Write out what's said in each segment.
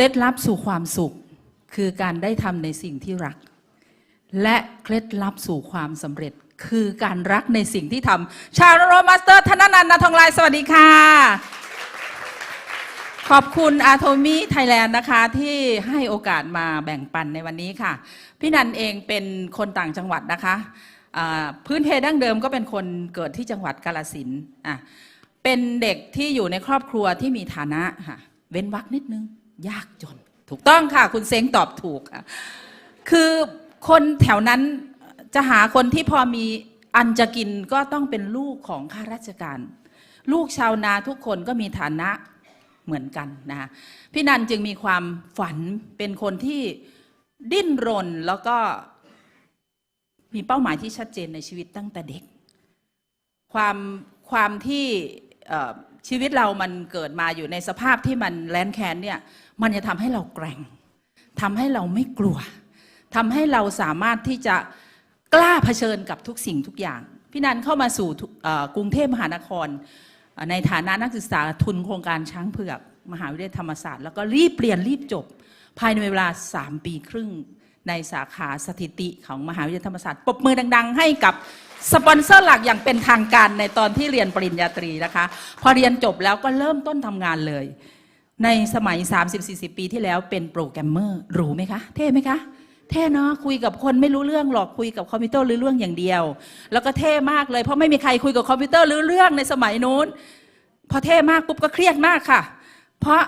ล็ดลับสู่ความสุข คือการได้ทำในสิ่งที่รัก และเคล็ดลับสู่ความสำเร็จ คือการรักในสิ่งที่ทำชาโรมาสเตอร์ธนนันนาทองลายสวัสดีค่ะ ขอบคุณอาโทมิไทยแลนด์นะคะที่ให้โอกาสมาแบ่งปันในวันนี้ค่ะ พี่นันเองเป็นคนต่างจังหวัดนะคะพื้นเพดั้งเดิมก็เป็นคนเกิดที่จังหวัดกาลสินอะเป็นเด็กที่อยู่ในครอบครัวที่มีฐานะค่ะเว้นวักนิดนึง ยากจน ถูกต้องค่ะ คุณเซ้งตอบถูกค่ะคือคนแถวนั้นจะหาคนที่พอมีอันจะกินก็ต้องเป็นลูกของข้าราชการ ลูกชาวนาทุกคนก็มีฐานะเหมือนกันนะคะพี่นันจึงมีความฝันเป็นคนที่ดิ้นรนแล้วก็มีเป้าหมายที่ชัดเจนในชีวิตตั้งแต่เด็ก ความความที่ ชีวิตเรามันเกิดมาอยู่ในสภาพที่มันแลนแคนเนี่ยมันจะทำให้เราแกร่งทำให้เราไม่กลัวทำให้เราสามารถที่จะกล้าเผชิญกับทุกสิ่งทุกอย่าง พี่นันเข้ามาสู่กรุงเทพมหานคร ในฐานะนักศึกษาทุนโครงการช้างเผือกมหาวิทยาลัยธรรมศาสตร์ แล้วก็รีบเปลี่ยนรีบจบ ภายในเวลา 3 ปีครึ่งในสาขาสถิติของมหาวิทยาลัยธรรมศาสตร์ปรบมือดัง ๆ ให้กับ สปอนเซอร์หลักอย่างเป็นทางการในตอนที่เรียนปริญญาตรีนะคะ พอเรียนจบแล้วก็เริ่มต้นทำงานเลย ในสมัย 30-40 ปีที่แล้วเป็นโปรแกรมเมอร์รู้ไหมคะ เท่ไหมคะเท่เนาะคุยกับคนไม่รู้เรื่องหรอกคุยกับคอมพิวเตอร์รู้เรื่องอย่างเดียว แล้วก็เท่มากเลย เพราะไม่มีใครคุยกับคอมพิวเตอร์รู้เรื่องในสมัยนู้น พอเท่มากปุ๊บก็เครียดมากค่ะ เพราะ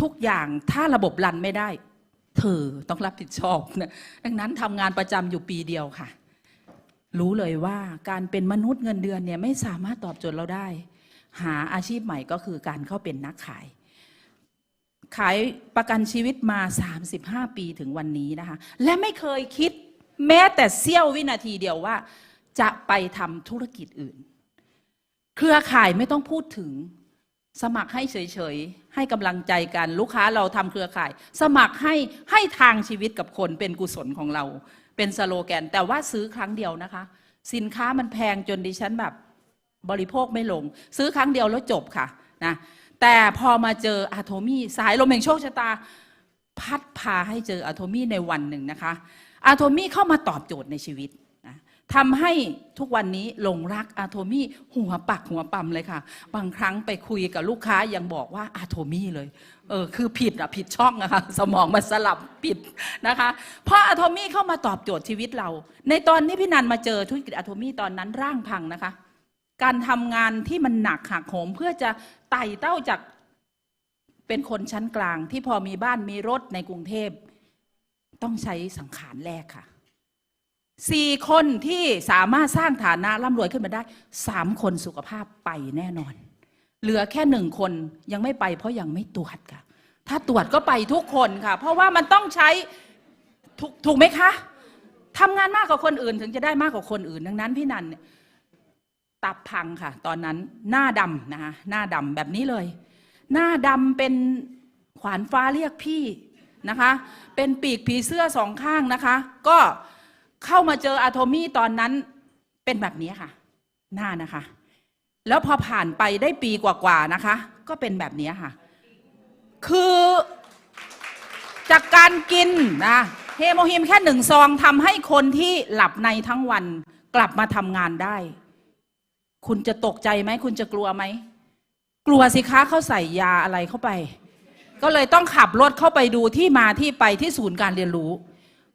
ทุกอย่างถ้าระบบรันไม่ได้ เธอต้องรับผิดชอบนะดังนั้นทำงานประจำอยู่ปีเดียวค่ะ รู้เลยว่าการเป็นมนุษย์เงินเดือนเนี่ยไม่สามารถตอบโจทย์เราได้ หาอาชีพใหม่ก็คือการเข้าเป็นนักขาย ขายประกันชีวิตมา 35 ปีถึงวันนี้นะคะ และไม่เคยคิดแม้แต่เสี้ยววินาทีเดียวว่า จะไปทำธุรกิจอื่น เครือข่ายไม่ต้องพูดถึงสมัครให้เฉยๆ ให้กำลังใจกัน ลูกค้าเราทำเครือข่าย สมัครให้ให้ทางชีวิตกับคนเป็นกุศลของเรา เป็นสโลแกน แต่ว่าซื้อครั้งเดียวนะคะ สินค้ามันแพงจนดิฉันแบบบริโภคไม่ลง ซื้อครั้งเดียวแล้วจบค่ะนะแต่พอมาเจออะโทมี่สายลมแห่งโชคชะตา พัดพาให้เจออะโทมี่ในวันหนึ่งนะคะอะโทมี่เข้ามาตอบโจทย์ในชีวิต ทำให้ทุกวันนี้หลงรักอะโทมี่หัวปักหัวปั๊มเลยค่ะ บางครั้งไปคุยกับลูกค้ายังบอกว่าอะโทมี่เลยเออคือผิดอะผิดช่องอะค่ะสมองมันสลับผิดนะคะ เพราะอะโทมี่เข้ามาตอบโจทย์ชีวิตเรา ในตอนนี้พี่นันมาเจอธุรกิจอะโทมี่ตอนนั้นร่างพังนะคะ การทำงานที่มันหนักหักโหมเพื่อจะไต่เต้าจากเป็นคนชั้นกลางที่พอมีบ้านมีรถในกรุงเทพต้องใช้สังขารแรกค่ะ สี่คนที่สามารถสร้างฐานะร่ำรวยขึ้นมาได้สามคนสุขภาพไปแน่นอน เหลือแค่หนึ่งคนยังไม่ไป เพราะยังไม่ตรวจค่ะ ถ้าตรวจก็ไปทุกคนค่ะ เพราะว่ามันต้องใช้ถูกถูกไหมคะทำงานมากกว่าคนอื่นถึงจะได้มากกว่าคนอื่น ดังนั้นพี่นันเนี่ยตับพังค่ะ ตอนนั้นหน้าดำนะคะหน้าดำแบบนี้เลย หน้าดำเป็นขวานฟ้าเรียกพี่นะคะ เป็นปีกผีเสื้อสองข้างนะคะ ก็ เข้ามาเจออะโทมี่ตอนนั้นเป็นแบบนี้ค่ะ หน้านะคะ แล้วพอผ่านไปได้ปีกว่าๆนะคะ ก็เป็นแบบนี้ค่ะ คือจากการกินนะเฮโมฮิมแค่หนึ่งซองทำให้คนที่หลับในทั้งวันกลับมาทำงานได้ คุณจะตกใจไหม คุณจะกลัวไหม กลัวสิคะเขาใส่ยาอะไรเข้าไป ก็เลยต้องขับรถเข้าไปดูที่มาที่ไปที่ศูนย์การเรียนรู้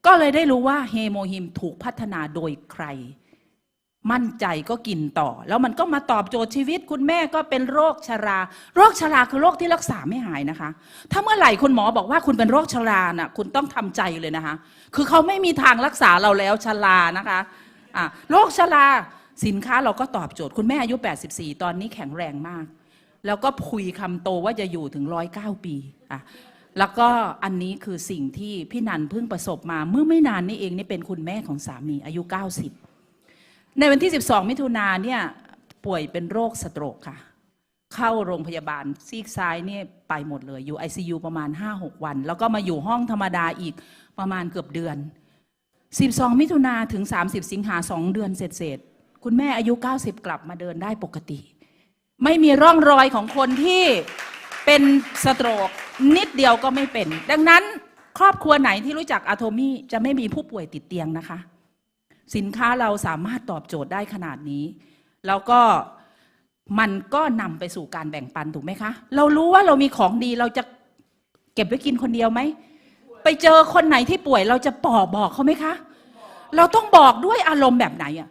ก็เลยได้รู้ว่าเฮโมฮิมถูกพัฒนาโดยใคร มั่นใจก็กินต่อ แล้วมันก็มาตอบโจทย์ชีวิตคุณแม่ก็เป็นโรคชรา โรคชราคือโรคที่รักษาไม่หายนะคะ ถ้าเมื่อไหร่คุณหมอบอกว่าคุณเป็นโรคชราน่ะคุณต้องทำใจเลยนะคะ คือเขาไม่มีทางรักษาเราแล้วชรานะคะอะโรคชราสินค้าเราก็ตอบโจทย์คุณแม่อายุ 84 ตอนนี้แข็งแรงมาก แล้วก็คุยคำโตว่าจะอยู่ถึง 109 ปีอะ แล้วก็อันนี้คือสิ่งที่พี่นันเพิ่งประสบมา เมื่อไม่นานนี้เองนี่เป็นคุณแม่ของสามีอายุ 90 ในวันที่ 12 มิถุนาเนี่ยป่วยเป็นโรคสโตรกค่ะ เข้าโรงพยาบาลซีกซ้ายเนี่ยไปหมดเลยอยู่ ICU ประมาณ 5-6 วัน แล้วก็มาอยู่ห้องธรรมดาอีกประมาณเกือบเดือน 12 มิถุนาถึง 30 สิงหา 2 เดือนเสร็จๆคุณแม่อายุ 90 กลับมาเดินได้ปกติ ไม่มีร่องรอยของคนที่เป็นสโตรก นิดเดียวก็ไม่เป็น ดังนั้นครอบครัวไหนที่รู้จักอะโทมี่จะไม่มีผู้ป่วยติดเตียงนะคะ สินค้าเราสามารถตอบโจทย์ได้ขนาดนี้ แล้วก็มันก็นำไปสู่การแบ่งปันถูกไหมคะ เรารู้ว่าเรามีของดีเราจะเก็บไว้กินคนเดียวไหม ไปเจอคนไหนที่ป่วยเราจะปอกบอกเขาไหมคะ เราต้องบอกด้วยอารมณ์แบบไหนอะ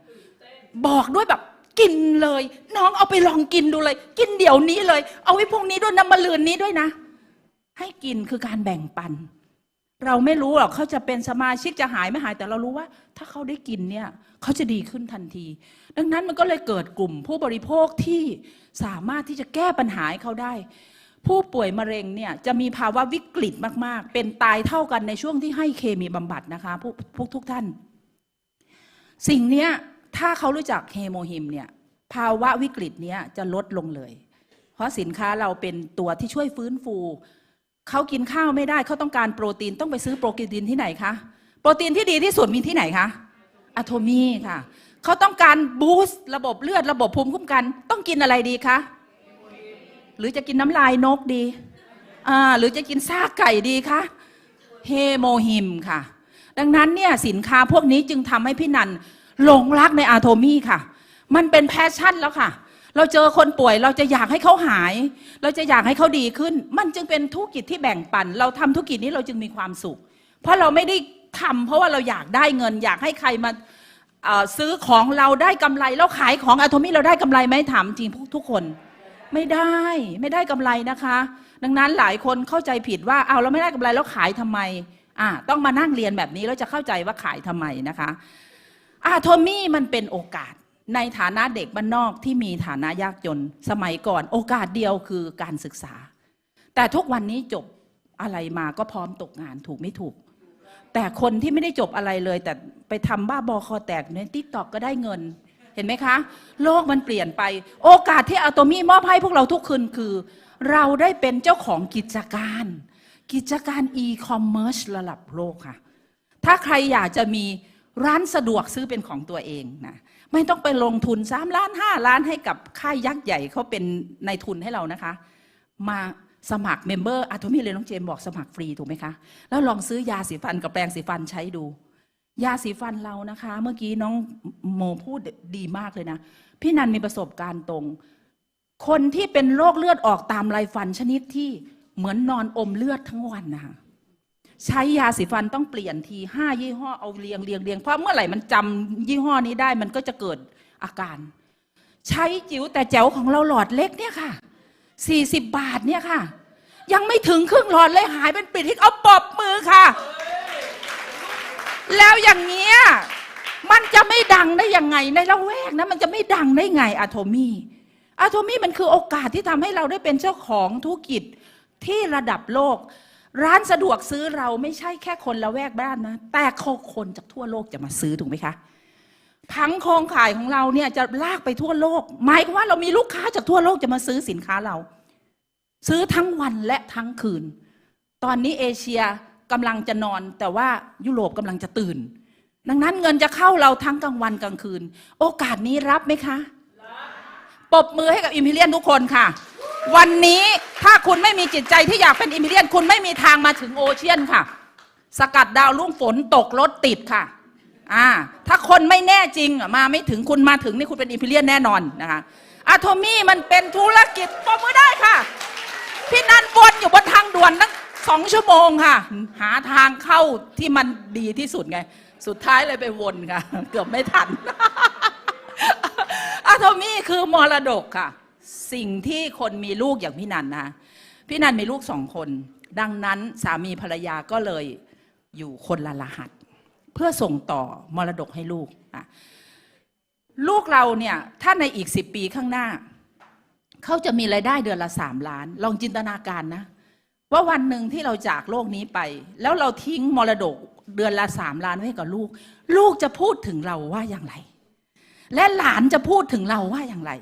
บอกด้วยแบบกินเลย น้องเอาไปลองกินดูเลย กินเดี๋ยวนี้เลย เอาไว้พรุ่งนี้ด้วยน้ำมะลืนนี้ด้วยนะ ให้กินคือการแบ่งปัน เราไม่รู้หรอกเขาจะเป็นสมาชิกจะหายไม่หายแต่เรารู้ว่า ถ้าเขาได้กินเนี่ยเขาจะดีขึ้นทันที ดังนั้นมันก็เลยเกิดกลุ่มผู้บริโภคที่สามารถที่จะแก้ปัญหาให้เขาได้ ผู้ป่วยมะเร็งเนี่ยจะมีภาวะวิกฤตมาก ๆ เป็นตายเท่ากันในช่วงที่ให้เคมีบำบัดนะคะพวกพวกทุกท่าน สิ่งเนี้ยถ้าเขารู้จักเฮโมฮิมเนี่ยภาวะวิกฤตเนี้ยจะลดลงเลย เพราะสินค้าเราเป็นตัวที่ช่วยฟื้นฟู เขากินข้าวไม่ได้เขาต้องการโปรตีนต้องไปซื้อโปรตีนที่ไหนคะโปรตีนที่ดีที่สุดมีที่ไหนคะอะโทมีค่ะเขาต้องการบูสต์ระบบเลือดระบบภูมิคุ้มกัน ต้องกินอะไรดีคะหรือจะกินน้ำลายนกดีอ่าหรือจะกินซากไก่ดีคะเฮโมฮิมค่ะ ดังนั้นเนี่ยสินค้าพวกนี้จึงทำให้พี่นันหลงรักในอะโทมี่ค่ะ มันเป็นแพชชั่นแล้วค่ะ เราเจอคนป่วยเราจะอยากให้เขาหาย เราจะอยากให้เขาดีขึ้น มันจึงเป็นธุรกิจที่แบ่งปัน เราทำธุรกิจนี้เราจึงมีความสุข เพราะเราไม่ได้ทำเพราะว่าเราอยากได้เงิน อยากให้ใครมาซื้อของเราได้กำไรแล้วขายของอะโทมี่เราได้กำไรไหมถามจริงทุกคนไม่ได้ไม่ได้กำไรนะคะ ดังนั้นหลายคนเข้าใจผิดว่าเอาเราไม่ได้กำไรแล้วขายทำไมอ่าต้องมานั่งเรียนแบบนี้แล้วจะเข้าใจว่าขายทำไมนะคะอาโทมี่มันเป็นโอกาส ในฐานะเด็กบ้านนอกที่มีฐานะยากจน สมัยก่อนโอกาสเดียวคือการศึกษา แต่ทุกวันนี้จบอะไรมาก็พร้อมตกงานถูกไม่ถูก แต่คนที่ไม่ได้จบอะไรเลย แต่ไปทำบ้าบอคอแตกในทิกตอกก็ได้เงิน เห็นไหมคะ โลกมันเปลี่ยนไป โอกาสที่อะโตมี่มอบให้พวกเราทุกคืนคือ เราได้เป็นเจ้าของกิจการ กิจการอีคอมเมิร์ซระดับโลกค่ะ ถ้าใครอยากจะมี ร้านสะดวกซื้อเป็นของตัวเองนะไม่ต้องไปลงทุน3ล้าน5ล้านให้กับค่ายยักษ์ใหญ่เขาเป็นในายทุนให้เรานะคะ มาสมัครเมมเบอร์อะโทมี่เลยน้องเจมบอกสมัครฟรีถูกไหมคะ แล้วลองซื้อยาสีฟันกับแปรงสีฟันใช้ดู ยาสีฟันเรานะคะ เมื่อกี้น้องโมพูดดีมากเลยนะ พี่นันมีประสบการณ์ตรง คนที่เป็นโรคเลือดออกตามไรฟันชนิดที่เหมือนนอนอมเลือดทั้งวันนะคะ ใช้ยาสีฟันต้องเปลี่ยนทีห้ายี่ห้อเอาเรียงเรียงเรียงเพราะเมื่อไหร่มันจำยี่ห้อนี้ได้มันก็จะเกิดอาการ ใช้จิ๋วแต่แจ๋วของเราหลอดเล็กเนี่ยค่ะ40บบาทเนี่ยค่ะ ยังไม่ถึงครึ่งหลอดเลยหายเป็นปิดทิกเอาปรบมือค่ะ แล้วอย่างเงี้ยมันจะไม่ดังได้ยังไงในละแวกนะมันจะไม่ดังได้ไงอะโทมี่อะโทมี่มันคือโอกาสที่ทำให้เราได้เป็นเจ้าของธุรกิจที่ระดับโลก ร้านสะดวกซื้อเราไม่ใช่แค่คนละแวกบ้านนะ แต่คนจากทั่วโลกจะมาซื้อถูกไหมคะทั้งโครงข่ายของเราเนี่ยจะลากไปทั่วโลก หมายความว่าเรามีลูกค้าจากทั่วโลกจะมาซื้อสินค้าเรา ซื้อทั้งวันและทั้งคืน ตอนนี้เอเชียกำลังจะนอน แต่ว่ายุโรปกำลังจะตื่น ดังนั้นเงินจะเข้าเราทั้งกลางวันกลางคืน โอกาสนี้รับไหมคะปรบมือให้กับอิมพีเรียนทุกคนค่ะ วันนี้ถ้าคุณไม่มีจิตใจที่อยากเป็นอิมพีเรียน คุณไม่มีทางมาถึงโอเชียนค่ะ สกัดดาวรุ่งฝนตกรถติดค่ะอ่าถ้าคนไม่แน่จริงมาไม่ถึงคุณมาถึงนี่คุณเป็นอิมพีเรียนแน่นอนนะคะอะโทมี่มันเป็นธุรกิจปรบมือได้ค่ะ พี่นันวนอยู่บนทางด่วนตั้งสองชั่วโมงค่ะ หาทางเข้าที่มันดีที่สุดไง สุดท้ายเลยไปวนค่ะ เกือบไม่ทันอะโทมี่คือมรดกค่ะ สิ่งที่คนมีลูกอย่างพี่นันนะพี่นันมีลูกสองคน ดังนั้นสามีภรรยาก็เลยอยู่คนละรหัส เพื่อส่งต่อมรดกให้ลูกอะลูกเราเนี่ยถ้าในอีกสิบปีข้างหน้า เขาจะมีรายได้เดือนละสามล้าน ลองจินตนาการนะ ว่าวันหนึ่งที่เราจากโลกนี้ไป แล้วเราทิ้งมรดกเดือนละสามล้านไว้ให้กับลูก ลูกจะพูดถึงเราว่าอย่างไร และหลานจะพูดถึงเราว่าอย่างไร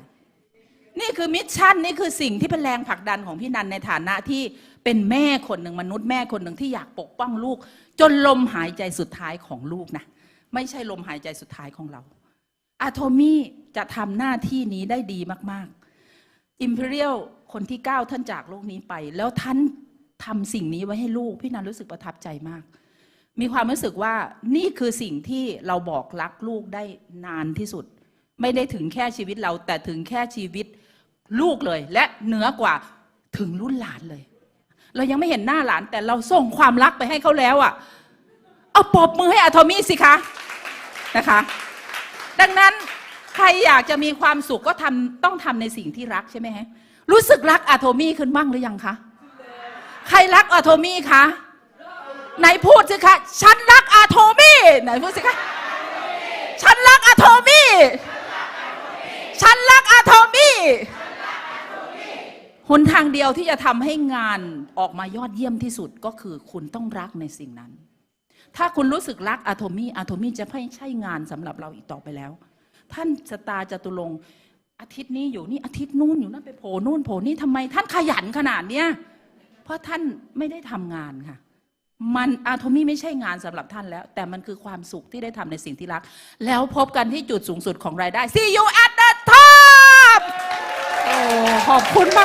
นี่คือมิชชั่นนี่คือสิ่งที่เป็นแรงผลักดันของพี่นันในฐานะที่เป็นแม่คนหนึ่งมนุษย์แม่คนหนึ่งที่อยากปกป้องลูก จนลมหายใจสุดท้ายของลูกนะไม่ใช่ลมหายใจสุดท้ายของเราอะโทมี่จะทำหน้าที่นี้ได้ดีมากๆอิมพีเรียลคนที่ 9 ท่านจากโลกนี้ไป แล้วท่านทำสิ่งนี้ไว้ให้ลูก พี่นันรู้สึกประทับใจมาก มีความรู้สึกว่านี่คือสิ่งที่เราบอกรักลูกได้นานที่สุด ไม่ได้ถึงแค่ชีวิตเรา แต่ถึงแค่ชีวิตลูกเลย และเหนือกว่าถึงรุ่นหลานเลย เรายังไม่เห็นหน้าหลาน แต่เราส่งความรักไปให้เขาแล้วอะ่ะเอาปรบมือให้อะโทมี่สิคะนะคะ ดังนั้นใครอยากจะมีความสุขก็ทำต้องทำในสิ่งที่รักใช่ไหมฮะรู้สึกรักอะโทมี่ขึ้นบ้างหรือยังคะ ใครรักอะโทมี่คะไหนพูดสิคะ ฉันรักอะโทมี่ไหนพูดสิคะ ฉันรักอะโทมี่ ฉันรักอะโทมี่หนทางเดียวที่จะทำให้งานออกมายอดเยี่ยมที่สุดก็คือคุณต้องรักในสิ่งนั้น ถ้าคุณรู้สึกรักอะโทมี่อะโทมี่จะไม่ใช่งานสำหรับเราอีกต่อไปแล้ว ท่านสตาจตุรงอาทิตย์นี้อยู่นี่อาทิตย์นู้นอยู่นั่นไปโผล่นู่นโผล่นี่ทำไม ท่านขยันขนาดเนี้ยเพราะท่านไม่ได้ทำงานค่ะมันอะโทมี่ไม่ใช่งานสำหรับท่านแล้ว แต่มันคือความสุขที่ได้ทำในสิ่งที่รัก แล้วพบกันที่จุดสูงสุดของรายได้ See you at the ขอบคุณมาก